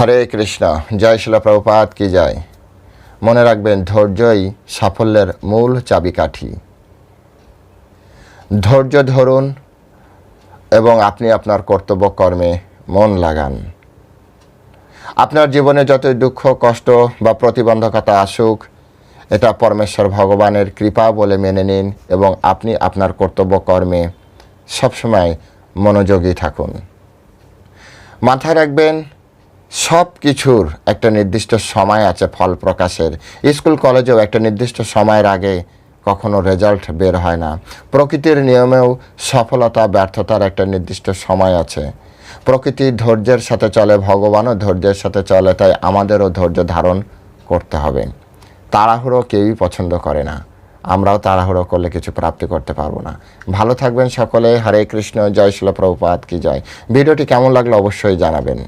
হরে কৃষ্ণ, জয় শিল প্রভুপাত কি জয়। মনে রাখবেন, ধৈর্যই সাফল্যের মূল চাবিকাঠি। ধৈর্য ধরুন এবং আপনি আপনার কর্তব্য কর্মে মন লাগান। আপনার জীবনে যতই দুঃখ, কষ্ট বা প্রতিবন্ধকতা আসুক, এটা পরমেশ্বর ভগবানের কৃপা বলে মেনে নিন এবং আপনি আপনার কর্তব্য কর্মে সবসময় মনোযোগী থাকুন। মাথায় রাখবেন সব কিছুর একটা নির্দিষ্ট সময় আছে ফল প্রকাশের। স্কুল, কলেজেও একটা নির্দিষ্ট সময়ের আগে কখনো রেজাল্ট বের হয় না। প্রকৃতির নিয়মেও সফলতা, ব্যর্থতার একটা নির্দিষ্ট সময় আছে। প্রকৃতি ধৈর্যের সাথে চলে, ভগবানও ধৈর্যের সাথে চলে, তাই আমাদেরও ধৈর্য ধারণ করতে হবে। তাড়াহুড়ো কেউই পছন্দ করে না। আমরাও তাড়াহুড়ো করলে কিছু প্রাপ্তি করতে পারব না। ভালো থাকবেন সকলে। হরে কৃষ্ণ। জয় শিল প্রভুপাত কি জয়। ভিডিওটি কেমন লাগল অবশ্যই জানাবেন।